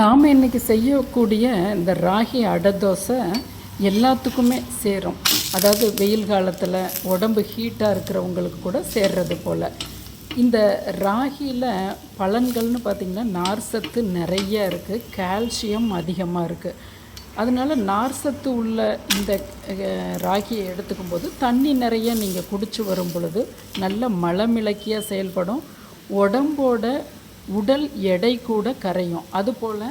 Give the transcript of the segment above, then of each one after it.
நாம் இன்றைக்கி செய்யக்கூடிய இந்த ராகி அடை தோசை எல்லாத்துக்குமே சேரும். அதாவது வெயில் காலத்தில் உடம்பு ஹீட்டாக இருக்கிறவங்களுக்கு கூட சேர்றது போல். இந்த ராகியில் பலன்கள்னு பார்த்திங்கன்னா நார் சத்து நிறைய இருக்குது கால்சியம் அதிகமாக இருக்குது அதனால நார் சத்து உள்ள இந்த ராகியை எடுத்துக்கும் போது தண்ணி நிறைய நீங்கள் குடிச்சு வரும் பொழுது நல்ல மலமிளக்கியாக செயல்படும். உடம்போட உடல் எடை கூட கரையும். அதுபோல்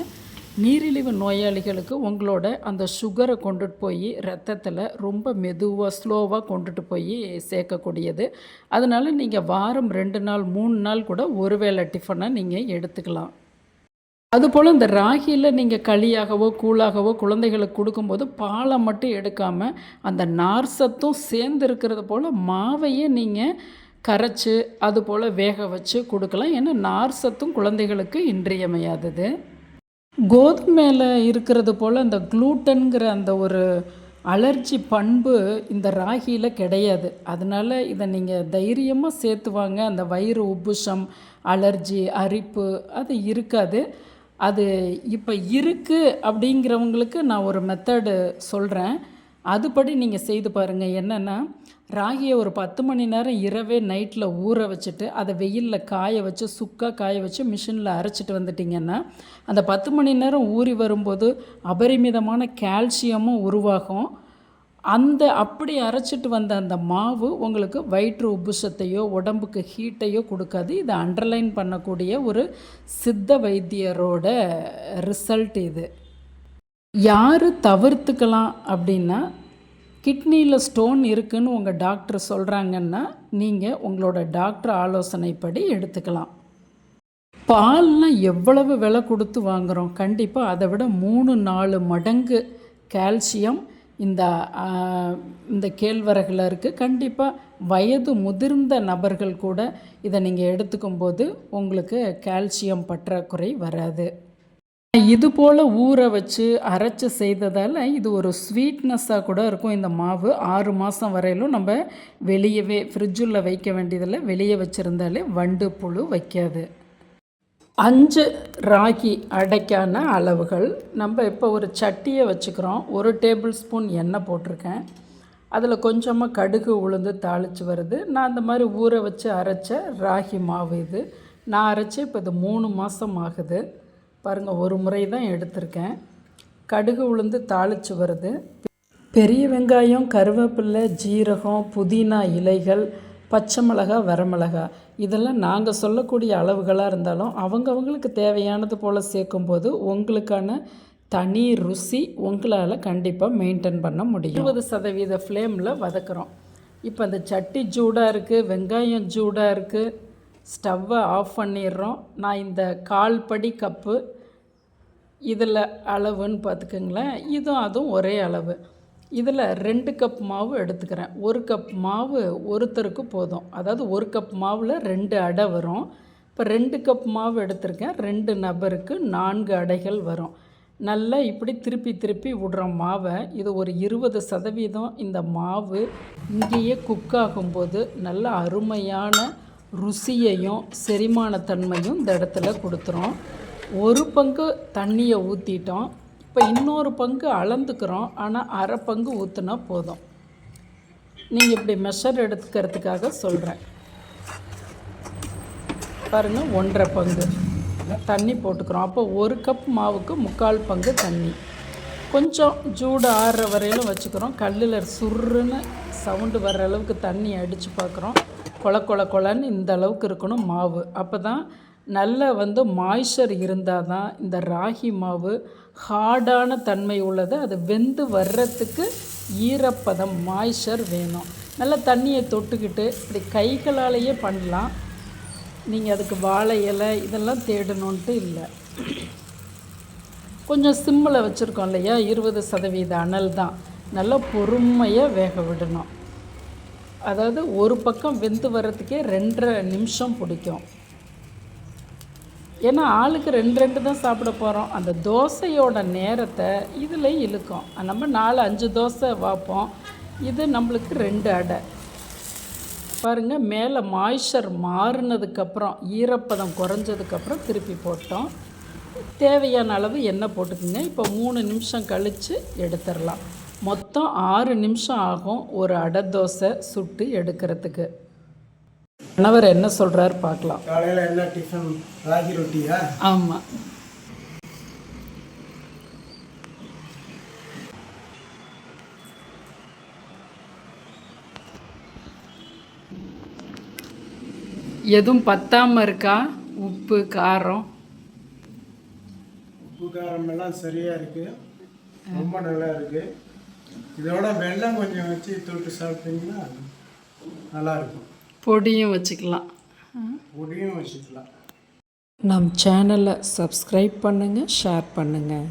நீரிழிவு நோயாளிகளுக்கு உங்களோட அந்த சுகரை கொண்டுட்டு போய் ரத்தத்தில் ரொம்ப மெதுவாக ஸ்லோவாக கொண்டுட்டு போய் சேர்க்கக்கூடியது. அதனால் நீங்கள் வாரம் ரெண்டு நாள் மூணு நாள் கூட ஒரு வேளை டிஃபனை நீங்கள் எடுத்துக்கலாம். அதுபோல் இந்த ராகியில் நீங்கள் களியாகவோ கூழாகவோ குழந்தைகளுக்கு கொடுக்கும்போது பாலை மட்டும் எடுக்காமல் அந்த நார் சத்தும் சேர்ந்து இருக்கிறது போல் மாவையே நீங்கள் கரைச்சி அது போல் வேக வச்சு கொடுக்கலாம். ஏன்னா நார் சத்தும் குழந்தைகளுக்கு இன்றியமையாதது. கோதுமையில் இருக்கிறது போல் அந்த க்ளூட்டன்கிற அந்த ஒரு அலர்ஜி பண்பு இந்த ராகியில் கிடையாது. அதனால் இதை நீங்கள் தைரியமாக சேர்த்துவாங்க அந்த வயிறு உபுஷம் அலர்ஜி அரிப்பு அது இருக்காது. அது இப்போ இருக்குது அப்படிங்கிறவங்களுக்கு நான் ஒரு மெத்தடு சொல்கிறேன் அதுபடி நீங்கள் செய்து பாருங்கள் என்னென்னா ராகியை ஒரு பத்து மணி நேரம் இரவே நைட்டில் ஊற வச்சுட்டு அதை வெயிலில் காய வச்சு சுக்காக காய வச்சு மிஷினில் அரைச்சிட்டு வந்துட்டிங்கன்னா அந்த பத்து மணி நேரம் ஊறி வரும்போது அபரிமிதமான கால்சியமும் உருவாகும். அந்த அப்படி அரைச்சிட்டு வந்த அந்த மாவு உங்களுக்கு வயிற்று உபுஷத்தையோ உடம்புக்கு ஹீட்டையோ கொடுக்காது. இதை அண்டர்லைன் பண்ணக்கூடிய ஒரு சித்த வைத்தியரோட ரிசல்ட் இது. யார் தவிர்த்துக்கலாம் அப்படின்னா கிட்னியில் ஸ்டோன் இருக்குதுன்னு உங்கள் டாக்டர் சொல்கிறாங்கன்னா நீங்கள் உங்களோட டாக்டர் ஆலோசனைப்படி எடுத்துக்கலாம். பால்லாம் எவ்வளவு விலை கொடுத்து வாங்குகிறோம் கண்டிப்பாக அதை விட மூணு நாலு மடங்கு கால்சியம் இந்த இந்த கேழ்வரகில் இருக்குது கண்டிப்பாக வயது முதிர்ந்த நபர்கள் கூட இதை நீங்கள் எடுத்துக்கும்போது உங்களுக்கு கால்சியம் பற்றாக்குறை வராது. இது போல் ஊற வச்சு அரைச்சி செய்ததால் இது ஒரு ஸ்வீட்னஸ்ஸாக கூட இருக்கும். இந்த மாவு ஆறு மாதம் வரையிலும் நம்ம வெளியவே ஃப்ரிட்ஜுள்ள வைக்க வேண்டியதில்லை. வெளியே வச்சுருந்தாலே வண்டு புழு வைக்காது. அஞ்சு ராகி அடைக்கான அளவுகள். நம்ம இப்போ ஒரு சட்டியை வச்சுக்கிறோம். ஒரு டேபிள் ஸ்பூன் எண்ணெய் போட்டிருக்கேன். அதில் கொஞ்சமாக கடுகு உளுந்து தாளித்து வருது. நான் அந்த மாதிரி ஊற வச்சு அரைச்ச ராகி மாவு இது. நான் அரைச்சி இப்போ இது மூணு மாதம் ஆகுது. பாருங்கள் ஒரு முறை தான் எடுத்திருக்கேன். கடுகு உளுந்து தாளித்து வருது. பெரிய வெங்காயம் கருவேப்பிலை ஜீரகம் புதினா இலைகள் பச்சை மிளகா வரமிளகா இதெல்லாம் நாங்கள் சொல்லக்கூடிய அளவுகளாக இருந்தாலும் அவங்கவங்களுக்கு தேவையானது போல் சேர்க்கும்போது உங்களுக்கான தனி ருசி உங்களால் கண்டிப்பாக மெயின்டைன் பண்ண முடியும். இருபது சதவீத ஃப்ளேமில் வதக்குறோம். இப்போ அந்த சட்டி ஜூடாக இருக்குது வெங்காயம் ஜூடாக இருக்குது ஸ்டவ்வை ஆஃப் பண்ணிடுறோம். நான் இந்த கால் படி கப்பு இதில் அளவுன்னு பார்த்துக்கோங்களேன். இதுவும் அதுவும் ஒரே அளவு. இதில் ரெண்டு கப் மாவு எடுத்துக்கிறேன். ஒரு கப் மாவு ஒருத்தருக்கு போதும். அதாவது ஒரு கப் மாவில் ரெண்டு அடை வரும். இப்போ ரெண்டு கப் மாவு எடுத்திருக்கேன். ரெண்டு நபருக்கு நான்கு அடைகள் வரும். நல்லா இப்படி திருப்பி திருப்பி விடுற மாவை இது ஒரு இருபது சதவீதம் இந்த மாவு இங்கேயே குக் ஆகும்போது நல்ல அருமையான ருசியையும் செரிமானத்தன்மையும் இந்த இடத்துல கொடுத்துரும் ஒரு பங்கு தண்ணியை ஊற்றிட்டோம் இப்போ இன்னொரு பங்கு அளந்துக்கிறோம். ஆனால் அரை பங்கு ஊற்றுனா போதும். நீங்கள் இப்படி மெஷர் எடுத்துக்கிறதுக்காக சொல்கிறேன் பாருங்கள் ஒன்றரை பங்கு. தண்ணி போட்டுக்கிறோம். அப்போ ஒரு கப் மாவுக்கு முக்கால் பங்கு தண்ணி. கொஞ்சம் ஜூடு ஆறுற வரையிலும் வச்சுக்கிறோம். கல்லில் சுருன்னு சவுண்டு வர்ற அளவுக்கு தண்ணி அடித்து பார்க்குறோம் கொல கொல கொலன்னு இந்த அளவுக்கு இருக்கணும் மாவு. அப்போ தான் நல்ல வந்து மாய்ச்சர் இருந்தால் தான் இந்த ராகி மாவு ஹார்டான தன்மை உள்ளது. அது வெந்து வர்றதுக்கு ஈரப்பதம் மாய்ச்சர் வேணும். நல்ல தண்ணியை தொட்டுக்கிட்டு இப்படி கைகளாலேயே பண்ணலாம். நீங்கள் அதுக்கு வாழை இலை இதெல்லாம் தேடணுன்ட்டு இல்லை. கொஞ்சம் சிம்மில் வச்சுருக்கோம் இல்லையா? இருபது சதவீத அனல் தான். நல்லா பொறுமையாக வேக விடணும். அதாவது ஒரு பக்கம் வெந்து வர்றதுக்கே ரெண்டரை நிமிஷம் பிடிக்கும். ஏன்னா ஆளுக்கு ரெண்டு ரெண்டு தான் சாப்பிட போகிறோம் அந்த தோசையோட நேரத்தை இதில் இழுக்கும். நம்ம நாலு அஞ்சு தோசை வைப்போம். இது நம்மளுக்கு ரெண்டு அடை. பாருங்கள் மேலே மாய்ச்சர் மாறினதுக்கப்புறம் ஈரப்பதம் குறைஞ்சதுக்கப்புறம் திருப்பி போட்டோம். தேவையான அளவு எண்ணெய் போட்டுக்குங்க. இப்போ மூணு நிமிஷம் கழித்து எடுத்துடலாம். மொத்தம் ஆறு நிமிஷம் ஆகும் ஒரு அடை தோசை சுட்டு எடுக்கிறதுக்கு. கணவர் என்ன சொல்கிறாரு பார்க்கலாம். காலையில் என்ன டிஃபன் ராகி ரொட்டியா? ஆமாம் எதுவும் பத்தாமல் இருக்கா? உப்பு காரம்? உப்பு காரம் எல்லாம் சரியாக இருக்குது ரொம்ப நல்லா இருக்குது இதோட வெல்லம் கொஞ்சம் வச்சு தொட்டு சாப்பிட்டீங்கன்னா நல்லா இருக்கும். பொடியும் வச்சுக்கலாம். பொடியும் வச்சுக்கலாம். நம் சேனலை சப்ஸ்கிரைப் பண்ணுங்கள் ஷேர் பண்ணுங்கள்